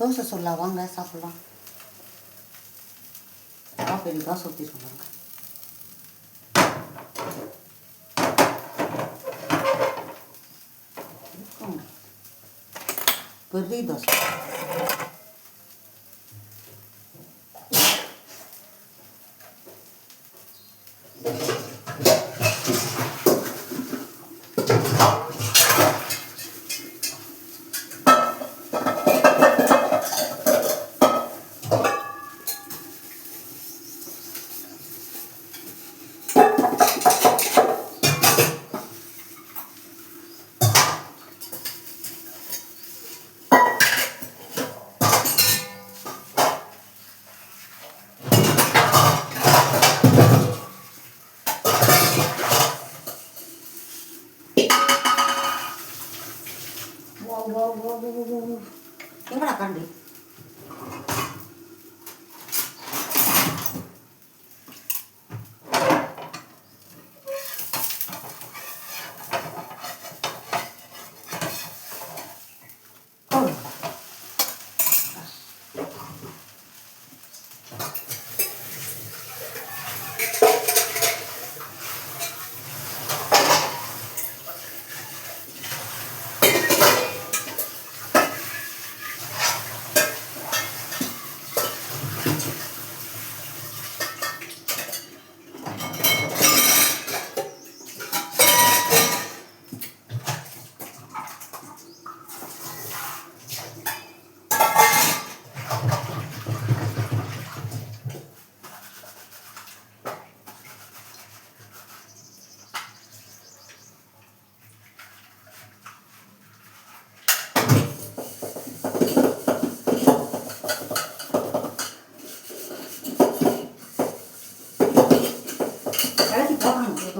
தோசை சொல்லலாம் வாங்க சாப்பிட்லாம் காஃபி தான் சுற்றி சொல்லுவாங்க பெரிய தோசை ஓ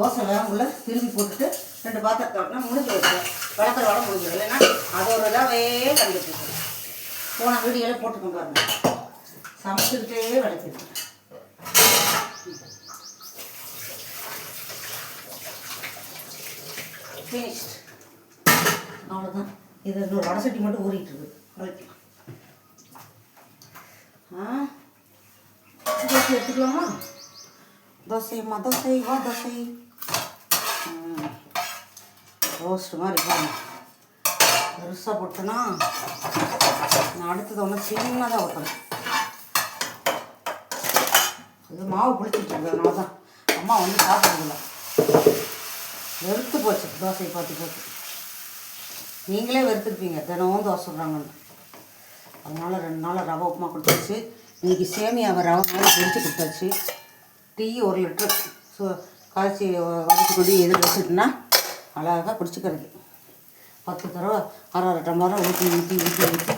தோசை ஒரு தோசை திரும்பி போட்டுட்டு ரெண்டு பாத்திரத்தை விட்டா முடிஞ்சு வச்சுருவேன் விளக்கிற வளம் முடிஞ்சது இல்லைன்னா அது ஒரு இதாகவே கண்டுட்டு போன வீடியோவில் போட்டுக்கோங்க பாருங்க. சமைச்சுக்கிட்டே விளக்கிடுவேன் ஃபினிஷ்ட் அவ்வளோதான் இது இன்னொரு வடை சட்டி மட்டும் ஊறிட்டு இருக்குது ஆ? தோசை எடுத்துக்கலாமா? தோசைம்மா தோசை வா தோசை. ரோஸ்ட் மாதிரி பாருங்க. பெருசாக போட்டேன்னா நான் அடுத்தது ஒன்று சின்னதாக ஊற்றணும் அது மாவு பிடிச்சிட்டு இருக்கு அதனால தான். அம்மா வந்து சாப்பிட்றதில்ல. வெறுத்து போச்சு தோசை பார்த்து பார்த்து. நீங்களே வெறுத்துருப்பீங்க தினமும் தோசை சுடுறாங்கன்னு. அதனால் ரெண்டு நாள் ரவை உப்புமா கொடுத்தாச்சு. இன்னைக்கு சேமியாவை ரவை மாதிரி பிரித்து கொடுத்தாச்சு. டீ ஒரு லிட்டர். சு காய்ச்சி வடிச்சு கொண்டு எதில் வச்சுட்டுனா அழகாக குடிச்சிக்கிறது பத்து தடவை அரை அரை டம்ளரம் ஊற்றி ஊற்றி ஊற்றி ஊற்றி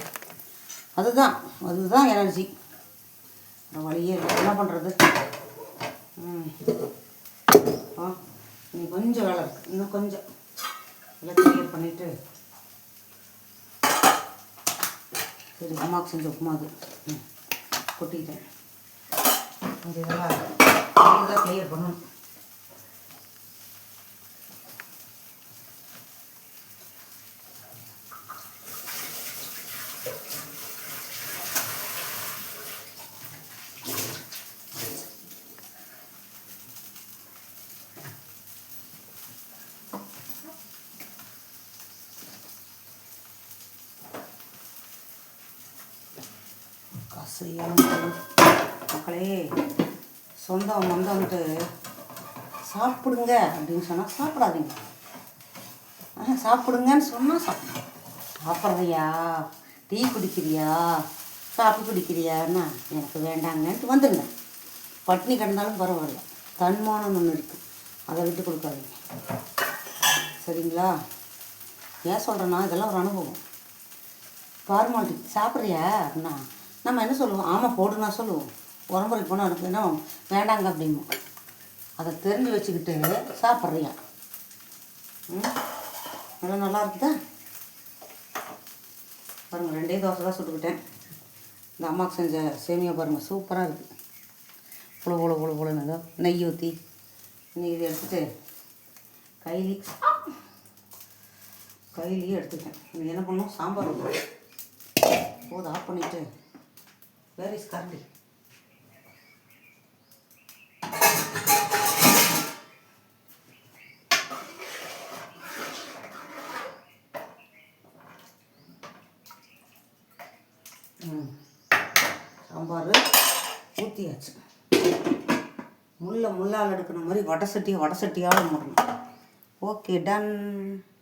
அதுதான் அதுதான் எனர்ஜி. வேறு வழியே என்ன பண்ணுறது ம். ஆ இன்னும் கொஞ்சம் வேலை இருக்குது இன்னும் கொஞ்சம். எல்லாம் கிளியர் பண்ணிவிட்டு சரி அம்மாவுக்கு செஞ்ச உப்புமா அது. ம். கொட்டிக்கிட்டேன் கொஞ்சம் இதெல்லாம் இதெல்லாம் கிளியர் பண்ணணும். செய்யணும் மக்களே சொந்தம் வந்தவன்ட்டு சாப்பிடுங்க அப்படின்னு சொன்னால் சாப்பிடாதீங்க. ஆ சாப்பிடுங்கன்னு சொன்னால் சாப்பிடும் சாப்பிட்றியா? டீ குடிக்கிறியா? காஃபி குடிக்கிறியான்னா எனக்கு வேண்டாங்கன்ட்டு வந்துடுங்க பட்னி கிடந்தாலும் பரவாயில்ல. தன்மானம் ஒன்று இருக்குது அதை விட்டு கொடுக்காதீங்க. சரிங்களா? ஏன் சொல்கிறேன்னா இதெல்லாம் ஒரு அனுபவம். ஃபார்மாலிட்டி சாப்பிட்றியா? அண்ணா? நம்ம என்ன சொல்லுவோம்? ஆமாம் போடுனா சொல்லுவோம். உடம்புறைக்கு போனால் எனக்கு என்ன வேண்டாங்க அப்படிமோ அதை தெரிஞ்சு வச்சுக்கிட்டு சாப்பிட்றியா? ம்? எல்லாம் நல்லா இருக்குதா? பாருங்கள் ரெண்டே தோசை தான் சுட்டுக்கிட்டேன். இந்த அம்மாவுக்கு செஞ்ச சேமியா பாருங்கள் சூப்பராக இருக்குது புழு புழு புழு புழுன்னு நெய் ஊற்றி இன்னைக்கு இதை எடுத்துகிட்டு கைலி கையிலேயே எடுத்துக்கிட்டேன். இன்னைக்கு என்ன பண்ணும் சாம்பார் போதும் ஆஃப் பண்ணிவிட்டு வேர் இஸ் கரண்டி சாம்பார் ஊற்றியாச்சு முள்ள முள்ளால் எடுக்கிற மாதிரி வடை சட்டியை வடை சட்டியால் மூடணும். Okay done.